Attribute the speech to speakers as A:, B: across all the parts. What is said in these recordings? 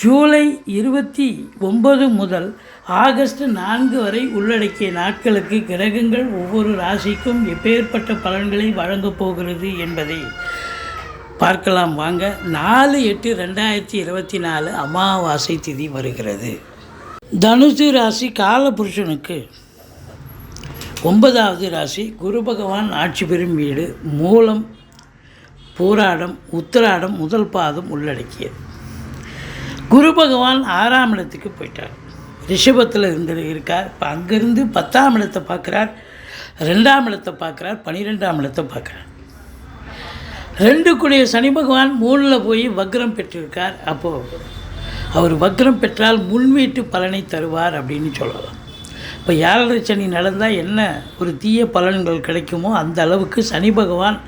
A: ஜூலை இருபத்தி ஒன்பது முதல் ஆகஸ்ட் நான்கு வரை உள்ளடக்கிய நாட்களுக்கு கிரகங்கள் ஒவ்வொரு ராசிக்கும் எப்பேற்பட்ட பலன்களை வழங்கப் போகிறது என்பதை பார்க்கலாம். வாங்க நாலு எட்டு ரெண்டாயிரத்தி இருபத்தி நாலு அமாவாசை திதி வருகிறது. தனுசு ராசி காலபுருஷனுக்கு ஒன்பதாவது ராசி குரு பகவான் ஆட்சி பெறும் வீடு மூலம் போராடம் உத்திராடம் முதல் பாதம் உள்ளடக்கியது. குரு பகவான் ஆறாம் இடத்துக்கு போயிட்டார். ரிஷபத்தில் இருந்து இருக்கார். இப்போ அங்கேருந்து பத்தாம் இடத்தை பார்க்குறார். ரெண்டாம் இடத்தை பார்க்குறார். பன்னிரெண்டாம் இடத்தை பார்க்குறார். ரெண்டு கூடிய சனி பகவான் மூணில் போய் வக்ரம் பெற்றிருக்கார். அப்போது அவர் வக்ரம் பெற்றால் முன்வீட்டு பலனை தருவார் அப்படின்னு சொல்லலாம். இப்போ ஏழரை சனி நடந்தால் என்ன ஒரு தீய பலன்கள் கிடைக்குமோ அந்த அளவுக்கு சனி பகவான்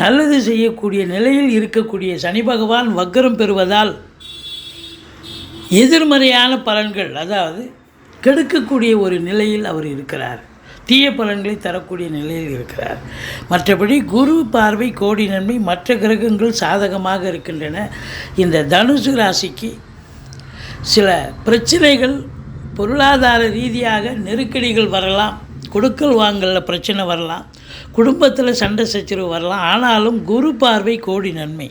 A: நல்லது செய்யக்கூடிய நிலையில் இருக்கக்கூடிய சனி பகவான் வக்ரம் பெறுவதால் எதிர்மறையான பலன்கள் அதாவது கெடுக்கக்கூடிய ஒரு நிலையில் அவர் இருக்கிறார். தீய பலன்களை தரக்கூடிய நிலையில் இருக்கிறார். மற்றபடி குரு பார்வை கோடி நன்மை மற்ற கிரகங்கள் சாதகமாக இருக்கின்றன. இந்த தனுசு ராசிக்கு சில பிரச்சனைகள் பொருளாதார ரீதியாக நெருக்கடிகள் வரலாம். கொடுக்கல் வாங்கலில் பிரச்சனை வரலாம். குடும்பத்தில் சண்டை சச்சரவு வரலாம். ஆனாலும் குரு பார்வை கோடி நன்மை.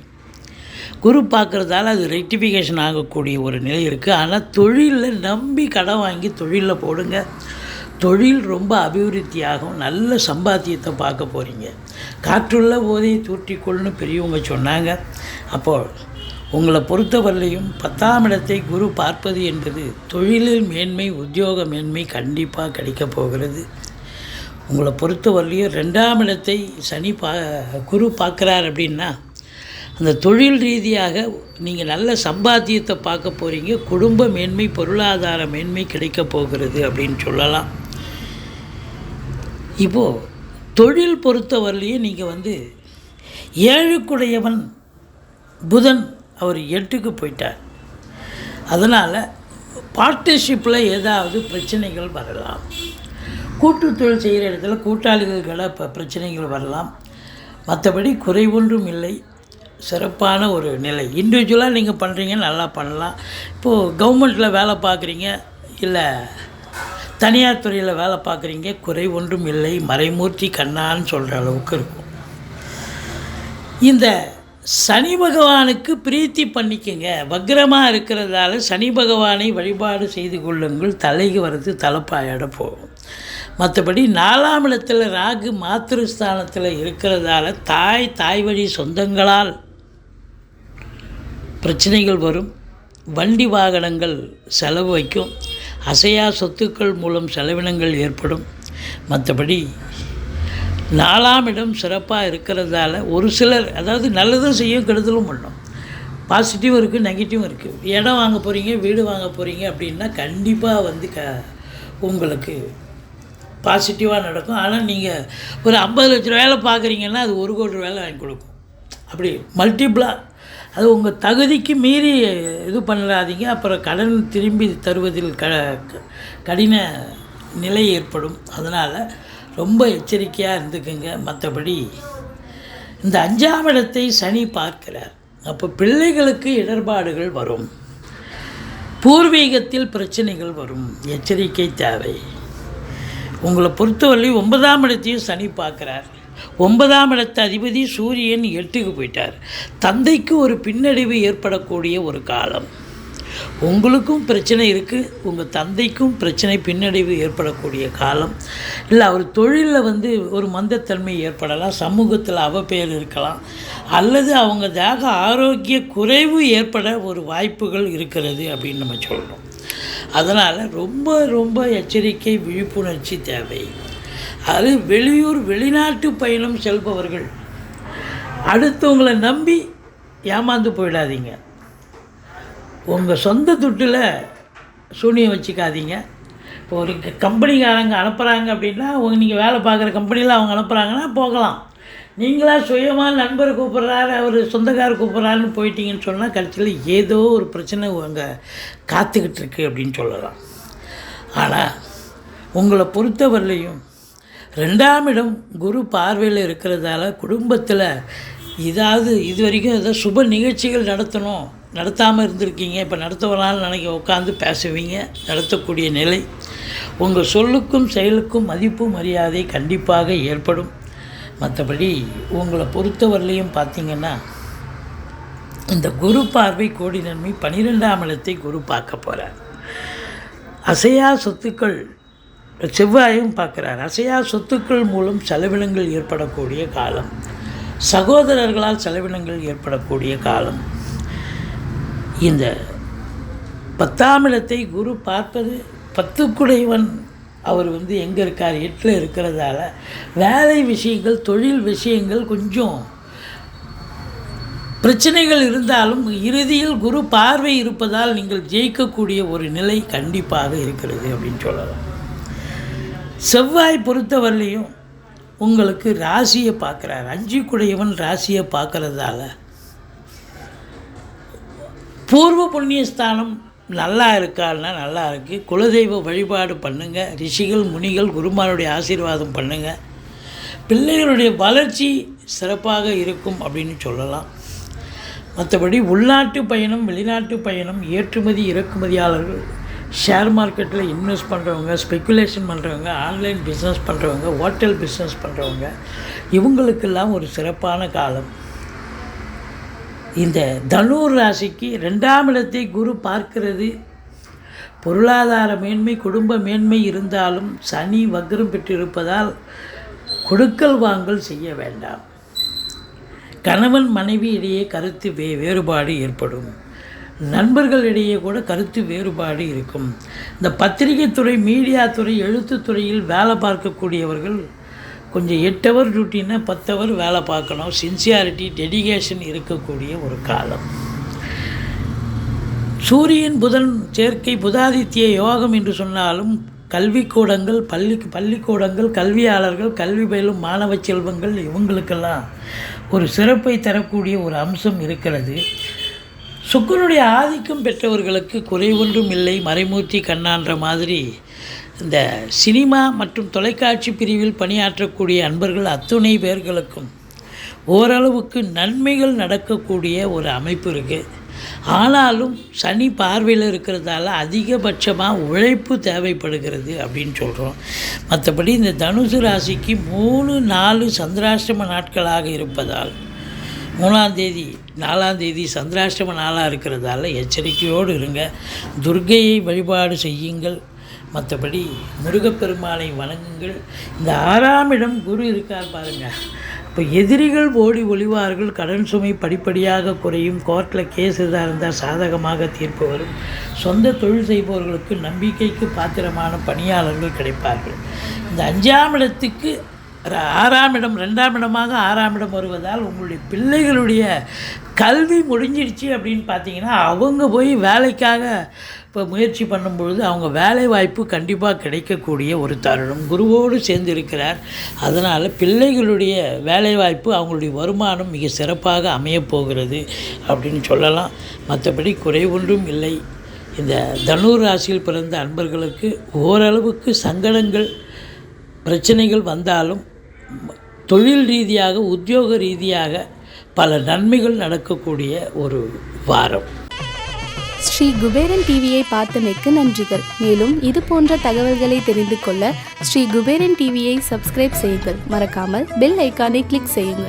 A: குரு பார்க்குறதால அது ரெக்டிஃபிகேஷன் ஆகக்கூடிய ஒரு நிலை இருக்குது ஆனால் தொழிலில் நம்பி கடன் வாங்கி தொழிலில் போடுங்க. தொழில் ரொம்ப அபிவிருத்தியாகும். நல்ல சம்பாத்தியத்தை பார்க்க போகிறீங்க காற்றுள்ள போதே தூற்றிக்கொள்னு பெரியவங்க சொன்னாங்க. அப்போது உங்களை பொறுத்தவரையிலையும் பத்தாம் இடத்தை குரு பார்ப்பது என்பது தொழிலில் மேன்மை உத்தியோக மேன்மை கண்டிப்பாக கிடைக்கப் போகிறது. உங்களை பொறுத்தவரையிலையும் ரெண்டாம் இடத்தை சனி பா குரு பார்க்குறார் அப்படின்னா அந்த தொழில் ரீதியாக நீங்கள் நல்ல சம்பாத்தியத்தை பார்க்க போகிறீங்க குடும்ப மேன்மை பொருளாதார மேன்மை கிடைக்க போகிறது அப்படின்னு சொல்லலாம். இப்போது தொழில் பொறுத்தவரையிலையும் நீங்கள் வந்து ஏழுக்குடையவன் புதன் அவர் எட்டுக்கு போயிட்டார். அதனால் பார்ட்னர்ஷிப்பில் ஏதாவது பிரச்சனைகள் வரலாம். கூட்டு தொழில் செய்கிற இடத்துல கூட்டாளிகளுக்கெல்லாம் இப்போ பிரச்சனைகள் வரலாம். மற்றபடி குறை ஒன்றும் இல்லை. சிறப்பான ஒரு நிலை. இண்டிவிஜுவலாக நீங்கள் பண்ணுறீங்க நல்லா பண்ணலாம். இப்போது கவர்மெண்ட்டில் வேலை பார்க்குறீங்க இல்லை தனியார் துறையில் வேலை பார்க்குறீங்க குறை ஒன்றும் இல்லை. மறைமூர்த்தி கண்ணான்னு சொல்கிற அளவுக்கு இருக்கும். இந்த சனி பகவானுக்கு பிரீத்தி பண்ணிக்கங்க. வக்ரமாக இருக்கிறதால சனி பகவானை வழிபாடு செய்து கொள்ளுங்கள். தலைக்கு வர்றது தலைப்பாயிட போகும். மற்றபடி நாலாம் இடத்துல ராகு மாத்திருஸ்தானத்தில் இருக்கிறதால தாய் தாய் வழி சொந்தங்களால் பிரச்சனைகள் வரும். வண்டி வாகனங்கள் செலவு வைக்கும். அசையா சொத்துக்கள் மூலம் செலவினங்கள் ஏற்படும். மற்றபடி நாலாம் இடம் சிறப்பாக இருக்கிறதால ஒரு சிலர் அதாவது நல்லதும் செய்யும் கெடுதலும் பண்ணும். பாசிட்டிவும் இருக்குது நெகட்டிவும் இருக்குது இடம் வாங்க போகிறீங்க வீடு வாங்க போகிறீங்க அப்படின்னா கண்டிப்பாக வந்து க உங்களுக்கு பாசிட்டிவாக நடக்கும். ஆனால் நீங்கள் ஒரு ஐம்பது லட்ச வேலை பார்க்குறீங்கன்னா அது ஒரு கோடி ரூபாயில் வாங்கி கொடுக்கும். அப்படி மல்டிப்ளாக அது உங்கள் தகுதிக்கு மீறி இது பண்ணாதீங்க அப்புறம் கடன் திரும்பி தருவதில் க கடின நிலை ஏற்படும். அதனால் ரொம்ப எச்சரிக்கையாக இருந்துக்குங்க. மற்றபடி இந்த அஞ்சாம் இடத்தை சனி பார்க்கிறார். அப்போ பிள்ளைகளுக்கு இடர்பாடுகள் வரும். பூர்வீகத்தில் பிரச்சனைகள் வரும். எச்சரிக்கை தேவை. உங்களை பொறுத்தவரை ஒன்பதாம் இடத்தையும் சனி பார்க்குறார். ஒன்பதாம் இடத்த அதிபதி சூரியன் எட்டுக்கு போயிட்டார். தந்தைக்கு ஒரு பின்னடைவு ஏற்படக்கூடிய ஒரு காலம். உங்களுக்கும் பிரச்சனை இருக்குது உங்கள் தந்தைக்கும் பிரச்சனை பின்னடைவு ஏற்படக்கூடிய காலம். இல்லை அவர் தொழிலில் வந்து ஒரு மந்தத்தன்மை ஏற்படலாம் சமூகத்தில் அவப்பெயர் இருக்கலாம். அல்லது அவங்க தேக ஆரோக்கிய குறைவு ஏற்பட ஒரு வாய்ப்புகள் இருக்கிறது அப்படின்னு நம்ம சொல்கிறோம் அதனால் ரொம்ப ரொம்ப எச்சரிக்கை விழிப்புணர்ச்சி தேவை. அது வெளியூர் வெளிநாட்டு பயணம் செல்பவர்கள். அடுத்தவங்களை நம்பி ஏமாந்து போயிடாதீங்க. உங்கள் சொந்த துட்டில் சூனியம் வச்சுக்காதீங்க. இப்போ ஒரு கம்பெனிக்காரங்க அனுப்புகிறாங்க அப்படின்னா உங்க நீங்கள் வேலை பார்க்குற கம்பெனியில் அவங்க அனுப்புகிறாங்கன்னா போகலாம். நீங்களாக சுயமாக நண்பர் கூப்பிட்றாரு அவர் சொந்தக்காரர் கூப்பிட்றாருன்னு போயிட்டீங்கன்னு சொன்னால் கடைசியில் ஏதோ ஒரு பிரச்சனை அங்கே காத்துக்கிட்டு இருக்கு அப்படின்னு சொல்லலாம். ஆனால் உங்களை பொறுத்தவரையிலையும் ரெண்டாம் இடம் குரு பார்வையில் இருக்கிறதால குடும்பத்தில் இதாவது இது வரைக்கும் ஏதோ சுப நிகழ்ச்சிகள் நடத்தணும் நடத்தாமல் இருந்திருக்கீங்க. இப்போ நடத்த நாள் நினைக்க உட்காந்து பேசுவீங்க நடத்தக்கூடிய நிலை. உங்கள் சொல்லுக்கும் செயலுக்கும் மதிப்பு மரியாதை கண்டிப்பாக ஏற்படும். மற்றபடி உங்களை பொறுத்தவரையிலையும் பார்த்தீங்கன்னா இந்த குரு பார்வை கோடி நன்மை பன்னிரெண்டாம் இடத்தை குரு பார்க்க போகிறார் அசையா சொத்துக்கள் செவ்வாயும் பார்க்குறார். அசையா சொத்துக்கள் மூலம் செலவினங்கள் ஏற்படக்கூடிய காலம். சகோதரர்களால் செலவினங்கள் ஏற்படக்கூடிய காலம். இந்த பத்தாம் இடத்தை குரு பார்ப்பது பத்துக்குடையவன். அவர் வந்து எங்கே இருக்கார்? எட்டில் இருக்கிறதால வேலை விஷயங்கள் தொழில் விஷயங்கள் கொஞ்சம் பிரச்சனைகள் இருந்தாலும் இறுதியில் குரு பார்வை இருப்பதால் நீங்கள் ஜெயிக்கக்கூடிய ஒரு நிலை கண்டிப்பாக இருக்கிறது அப்படின்னு சொல்லலாம். செவ்வாய் பொறுத்தவரையிலையும் உங்களுக்கு ராசியை பார்க்குறார். அஞ்சு குடையவன் ராசியை பார்க்குறதால. பூர்வ புண்ணிய ஸ்தானம் நல்லா இருக்கான்னா நல்லா இருக்குது குலதெய்வ வழிபாடு பண்ணுங்கள் ரிஷிகள் முனிகள் குருமாருடைய ஆசீர்வாதம் பண்ணுங்கள் பிள்ளைகளுடைய வளர்ச்சி சிறப்பாக இருக்கும் அப்படின்னு சொல்லலாம். மற்றபடி உள்நாட்டு பயணம் வெளிநாட்டு பயணம் ஏற்றுமதி இறக்குமதியாளர்கள் ஷேர் மார்க்கெட்டில் இன்வெஸ்ட் பண்ணுறவங்க ஸ்பெக்குலேஷன் பண்ணுறவங்க ஆன்லைன் பிஸ்னஸ் பண்ணுறவங்க ஹோட்டல் பிஸ்னஸ் பண்ணுறவங்க இவங்களுக்கெல்லாம் ஒரு சிறப்பான காலம். இந்த தனுர் ராசிக்கு ரெண்டாம் இடத்தை குரு பார்க்கிறது. பொருளாதார மேன்மை குடும்ப மேன்மை இருந்தாலும் சனி வக்ரம் பெற்றிருப்பதால் கொடுக்கல் வாங்கல் செய்ய வேண்டாம். கணவன் மனைவி இடையே கருத்து வே வேறுபாடு ஏற்படும். நண்பர்களிடையே கூட கருத்து வேறுபாடு இருக்கும். இந்த பத்திரிகை துறை மீடியா துறை எழுத்துத் துறையில் வேலை பார்க்கக்கூடியவர்கள் கொஞ்சம் எட்டு ஹவர் டியூட்டின்னா பத்து ஹவர் வேலை பார்க்கணும். சின்சியாரிட்டி டெடிகேஷன் இருக்கக்கூடிய ஒரு காலம். சூரியன் புதன் சேர்க்கை புதாதித்ய யோகம் என்று சொன்னாலும் கல்விக்கூடங்கள் பள்ளி பள்ளிக்கூடங்கள் கல்வியாளர்கள் கல்வி பயிலும் மாணவ செல்வங்கள் இவங்களுக்கெல்லாம் ஒரு சிறப்பை தரக்கூடிய ஒரு அம்சம் இருக்கிறது. சுக்கரனுடைய ஆதிக்கம் பெற்றவர்களுக்கு குறை ஒன்றும் இல்லை. மறைமூர்த்தி கண்ணான்ற மாதிரி இந்த சினிமா மற்றும் தொலைக்காட்சி பிரிவில் பணியாற்றக்கூடிய அன்பர்கள் அத்துணை பேர்களுக்கும் ஓரளவுக்கு நன்மைகள் நடக்கக்கூடிய ஒரு அமைப்பு இருக்குது ஆனாலும் சனி பார்வையில் இருக்கிறதால அதிகபட்சமாக உழைப்பு தேவைப்படுகிறது அப்படின்னு சொல்கிறோம் மற்றபடி இந்த தனுசு ராசிக்கு மூணு நாலு சந்திராஷ்டம நாட்களாக இருப்பதால் மூணாம் தேதி நாலாம் தேதி சந்திராஷ்டம நாளாக இருக்கிறதால எச்சரிக்கையோடு இருங்க. துர்கையை வழிபாடு செய்யுங்கள். மற்றபடி முருகப்பெருமானை வணங்குங்கள். இந்த ஆறாம் இடம் குரு இருக்கார் பாருங்கள் இப்போ எதிரிகள் ஓடி ஒளிவார்கள். கடன் சுமை படிப்படியாக குறையும். கோர்ட்டில் கேஸ் எதாக இருந்தால் சாதகமாக தீர்ப்பு வரும். சொந்த தொழில் செய்பவர்களுக்கு நம்பிக்கைக்கு பாத்திரமான பணியாளர்கள் கிடைப்பார்கள். இந்த அஞ்சாம் இடத்துக்கு ஆறாம் இடம் ரெண்டாம் இடமாக ஆறாம் இடம் வருவதால் உங்களுடைய பிள்ளைகளுடைய கல்வி முடிஞ்சிடுச்சு அப்படின்னு பார்த்தீங்கன்னா அவங்க போய் வேலைக்காக இப்போ முயற்சி பண்ணும் பொழுது அவங்க வேலை வாய்ப்பு கண்டிப்பாக கிடைக்கக்கூடிய ஒரு தருணம். குருவோடு சேர்ந்து இருக்கிறார் அதனால் பிள்ளைகளுடைய வேலை வாய்ப்பு அவங்களுடைய வருமானம் மிக சிறப்பாக அமையப்போகிறது அப்படின்னு சொல்லலாம். மற்றபடி குறைவொன்றும் இல்லை. இந்த தனுர் ராசியில் பிறந்த அன்பர்களுக்கு ஓரளவுக்கு சங்கடங்கள் பிரச்சனைகள் வந்தாலும் தொழில் ரீதியாக உத்தியோக ரீதியாக பல நன்மைகள் நடக்கக்கூடிய ஒரு வாரம்.
B: ஸ்ரீ குபேரன் டிவியை பார்த்தமைக்கு நன்றிகள். மேலும் இது போன்ற தகவல்களை தெரிந்து கொள்ள ஸ்ரீ குபேரன் டிவியை சப்ஸ்கிரைப் செய்யுங்கள். மறக்காமல் பெல் ஐக்கானை கிளிக் செய்யுங்கள்.